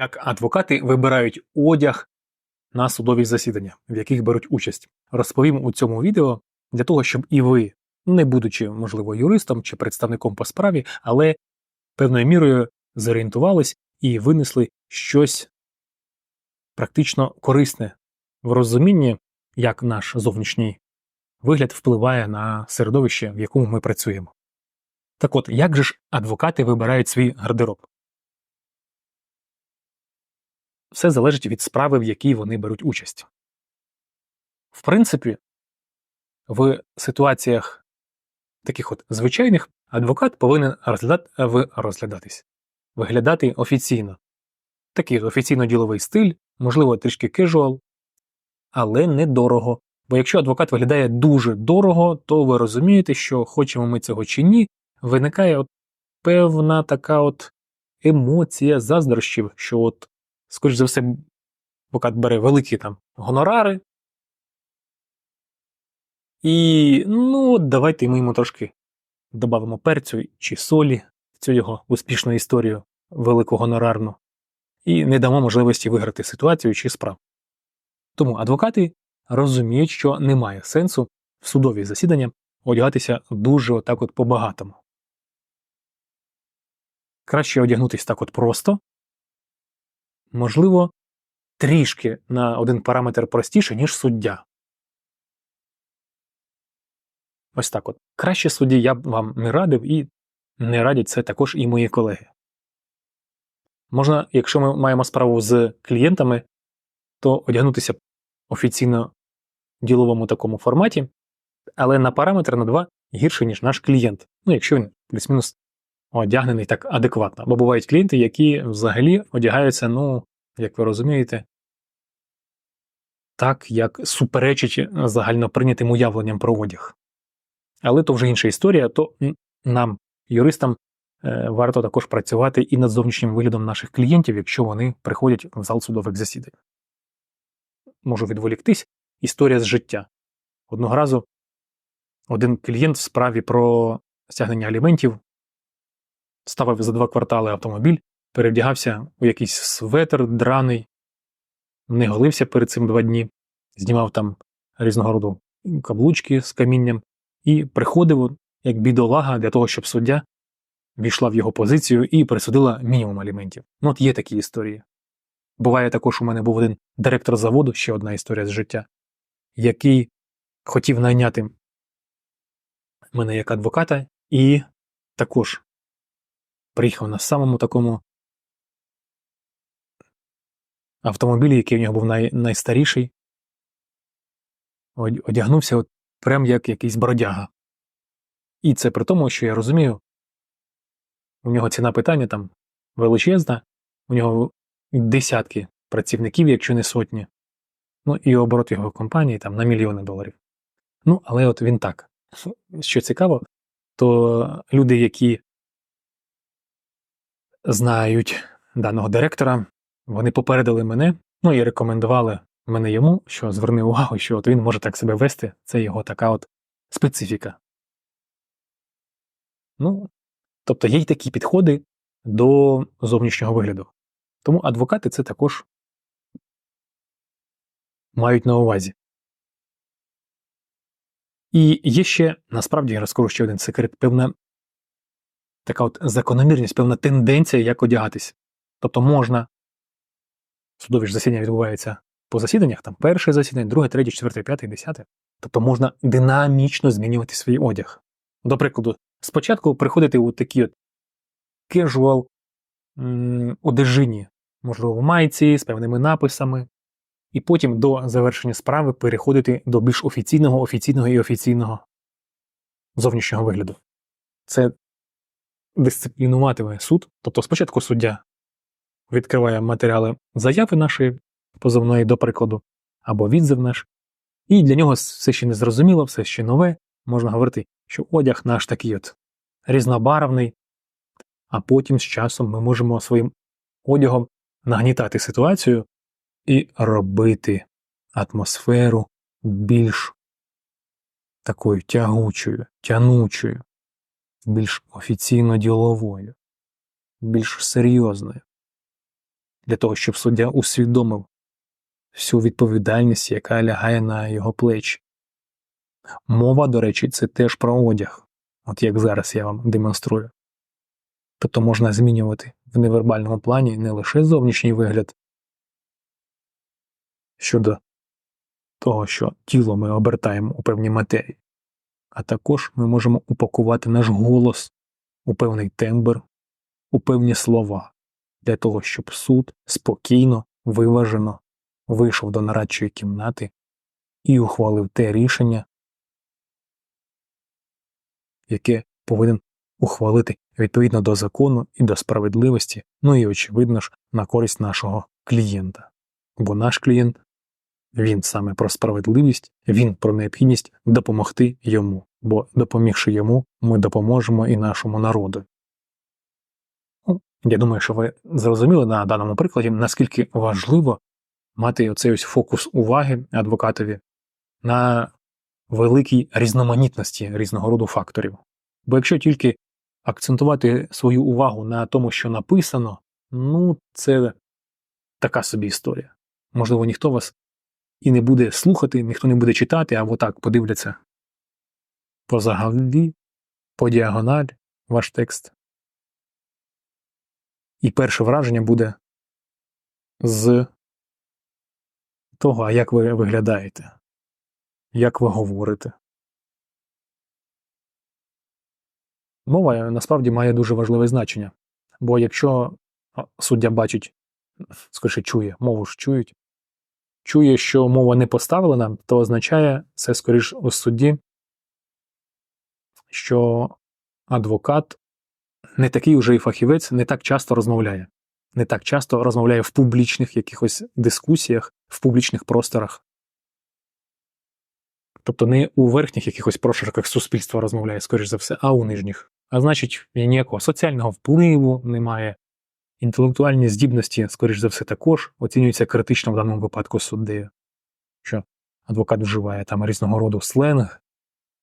Як адвокати вибирають одяг на судові засідання, в яких беруть участь. Розповім у цьому відео для того, щоб і ви, не будучи, можливо, юристом чи представником по справі, але певною мірою зорієнтувались і винесли щось практично корисне в розумінні, як наш зовнішній вигляд впливає на середовище, в якому ми працюємо. Так от, як же ж адвокати вибирають свій гардероб? Все залежить від справи, в якій вони беруть участь. В принципі, в ситуаціях таких от звичайних адвокат повинен розглядати, розглядатись, виглядати офіційно. Такий офіційно-діловий стиль, можливо, трішки кежуал, але недорого. Бо якщо адвокат виглядає дуже дорого, то ви розумієте, що хочемо ми цього чи ні, виникає от певна така от емоція заздрощів, що от, скоріш за все, адвокат бере великі там гонорари. І ну, давайте ми йому трошки додамо перцю чи солі в цю його успішну історію велику гонорарну, і не дамо можливості виграти ситуацію чи справу. Тому адвокати розуміють, що немає сенсу в судові засідання одягатися дуже отак от по-багатому. Краще одягнутися так от просто, можливо, трішки на один параметр простіше, ніж суддя. Ось так от. Краще судді я б вам не радив, і не радять це також і мої колеги. Можна, якщо ми маємо справу з клієнтами, то одягнутися офіційно діловому такому форматі, але на параметр на два гірше, ніж наш клієнт. Ну, якщо він плюс-мінус одягнений так адекватно. Бо бувають клієнти, які взагалі одягаються, ну, як ви розумієте, так, як суперечить загальноприйнятим уявленням про одяг. Але то вже інша історія, то нам, юристам, е, варто також працювати і над зовнішнім виглядом наших клієнтів, якщо вони приходять в зал судових засідань. Можу відволіктись. Історія з життя. Одного разу один клієнт в справі про стягнення аліментів ставив за два квартали автомобіль, перевдягався у якийсь светр драний, не голився перед цим два дні, знімав там різного роду каблучки з камінням і приходив як бідолага для того, щоб суддя війшла в його позицію і присудила мінімум аліментів. Ну от є такі історії. Буває також у мене був один директор заводу, ще одна історія з життя, який хотів найняти мене як адвоката, і також приїхав на самому такому автомобілі, який в нього був най, найстаріший, одягнувся от прям як якийсь бродяга. І це при тому, що я розумію, у нього ціна питання там величезна, у нього десятки працівників, якщо не сотні. Ну і оборот його компанії там на мільйони доларів. Ну, але от він так. Що цікаво, то люди, які знають даного директора, вони попередили мене, ну і рекомендували мене йому, що зверни увагу, що от він може так себе вести, це його така от специфіка. Ну, тобто є й такі підходи до зовнішнього вигляду. Тому адвокати це також мають на увазі. І є ще, насправді, я розкажу ще один секрет, певна така от закономірність, певна тенденція, як одягатись. Тобто можна, судові ж засідання відбуваються по засіданнях, там перше засідання, друге, третє, четверте, п'яте, десяте. Тобто можна динамічно змінювати свій одяг. До прикладу, спочатку приходити у такі от casual одежині, можливо, в майці з певними написами, і потім до завершення справи переходити до більш офіційного, офіційного і офіційного зовнішнього вигляду. Це дисциплінуватиме суд. Тобто, спочатку суддя відкриває матеріали заяви нашої позовної, до прикладу, або відзив наш, і для нього все ще не зрозуміло, все ще нове. Можна говорити, що одяг наш такий от різнобарвний, а потім з часом ми можемо своїм одягом нагнітати ситуацію і робити атмосферу більш такою тягучою, тянучою, більш офіційно діловою, більш серйозною. для того, щоб суддя усвідомив всю відповідальність, яка лягає на його плечі. Мова, до речі, це теж про одяг, от як зараз я вам демонструю. Тобто можна змінювати в невербальному плані не лише зовнішній вигляд щодо того, що тіло ми обертаємо у певній матерії, а також ми можемо упакувати наш голос у певний тембр, у певні слова для того, щоб суд спокійно, виважено вийшов до нарадчої кімнати і ухвалив те рішення, яке повинен ухвалити відповідно до закону і до справедливості, ну і, очевидно ж, на користь нашого клієнта. Бо наш клієнт він саме про справедливість, він про необхідність допомогти йому, бо допомігши йому, ми допоможемо і нашому народу. Ну, Я думаю, що ви зрозуміли на даному прикладі, наскільки важливо мати оцей ось фокус уваги адвокатові на великій різноманітності різного роду факторів. Бо якщо тільки акцентувати свою увагу на тому, що написано, ну це така собі історія. Можливо, ніхто вас і не буде слухати, ніхто не буде читати, а отак подивляться по загалі, по діагональ ваш текст. І перше враження буде з того, а як ви виглядаєте, як ви говорите. Мова насправді має дуже важливе значення, бо якщо суддя бачить, скоріше чує, мову ж чують, чує, що мова не поставлена, то означає це скоріш у судді, що адвокат не такий уже і фахівець, не так часто розмовляє, не так часто розмовляє в публічних якихось дискусіях, в публічних просторах. Тобто не у верхніх якихось прошарках суспільства розмовляє, скоріш за все, а у нижніх. А значить, ніякого соціального впливу немає, інтелектуальні здібності, скоріш за все, також оцінюються критично в даному випадку суддею, що адвокат вживає там різного роду сленг,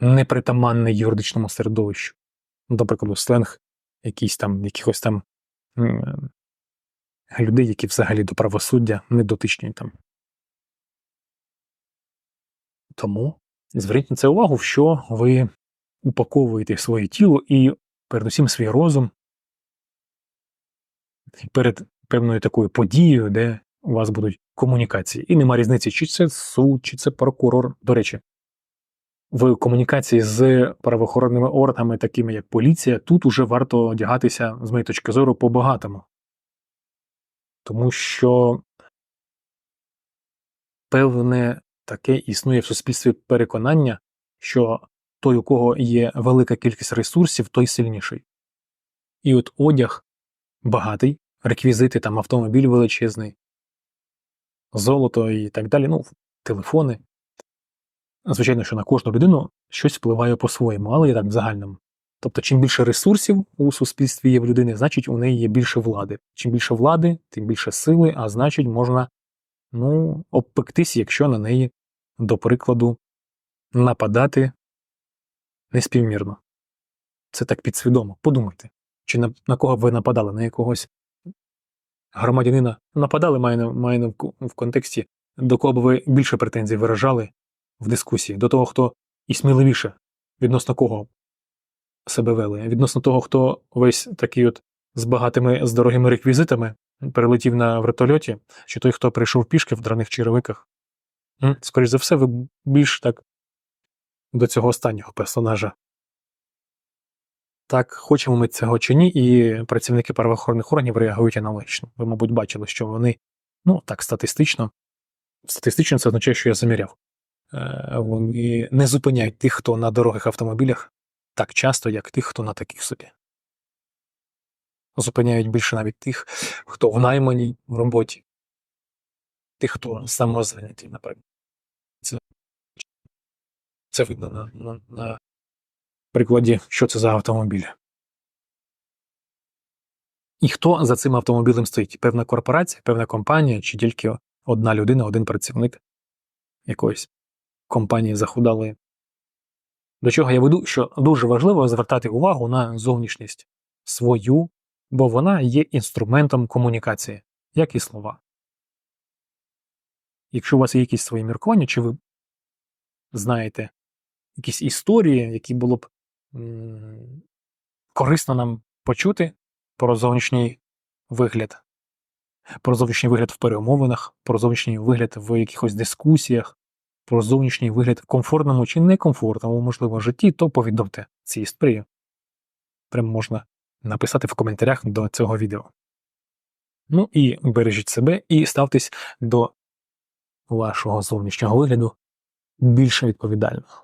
непритаманний юридичному середовищу. До прикладу, сленг якийсь там, якихось там людей, які взагалі до правосуддя не дотичні там. Тому зверніть на це увагу, що ви упаковуєте своє тіло і передусім свій розум перед певною такою подією, де у вас будуть комунікації. І нема різниці, чи це суд, чи це прокурор. До речі, в комунікації з правоохоронними органами, такими як поліція, тут уже варто одягатися, з моєї точки зору, по-багатому. Тому що певне таке існує в суспільстві переконання, що той, у кого є велика кількість ресурсів, той сильніший. І от одяг багатий, реквізити, там автомобіль величезний, золото і так далі, ну, телефони. Звичайно, що на кожну людину щось впливає по-своєму, але і так в загальному. Тобто, чим більше ресурсів у суспільстві є в людини, значить у неї є більше влади. Чим більше влади, тим більше сили, а значить, можна ну, обпектись, якщо на неї, до прикладу, нападати неспівмірно. Це так підсвідомо. Подумайте, чи на, на кого б ви нападали, на якогось громадянина? Нападали, має на в контексті, до кого б ви більше претензій виражали в дискусії, до того, хто і сміливіше відносно кого себе вели, відносно того, хто весь такий от з багатими з дорогими реквізитами перелетів на вертольоті, чи той, хто прийшов пішки в драних черевиках. Скоріше за все, ви більш так до цього останнього персонажа. Так, хочемо ми цього чи ні, і працівники правоохоронних органів реагують аналогічно. Ви, мабуть, бачили, що вони, ну так, статистично, статистично це означає, що я заміряв. Е, вони не зупиняють тих, хто на дорогих автомобілях так часто, як тих, хто на таких собі. Зупиняють більше навіть тих, хто в найманій роботі, тих, хто самозайнятий, наприклад. Це це видно на, на, на прикладі, що це за автомобіль. І хто за цим автомобілем стоїть? Певна корпорація, певна компанія, чи тільки одна людина, один працівник якоїсь компанії захудалої. До чого я веду, що дуже важливо звертати увагу на зовнішність свою, бо вона є інструментом комунікації. як і слова. Якщо у вас є якісь свої міркування, чи ви знаєте якісь історії, які було б корисно нам почути про зовнішній вигляд, про зовнішній вигляд в перемовинах, про зовнішній вигляд в якихось дискусіях, про зовнішній вигляд в комфортному чи некомфортному, можливо, житті, то повідомте ці історії. Прямо можна написати в коментарях до цього відео. Ну і бережіть себе і ставтесь до вашого зовнішнього вигляду більш відповідально.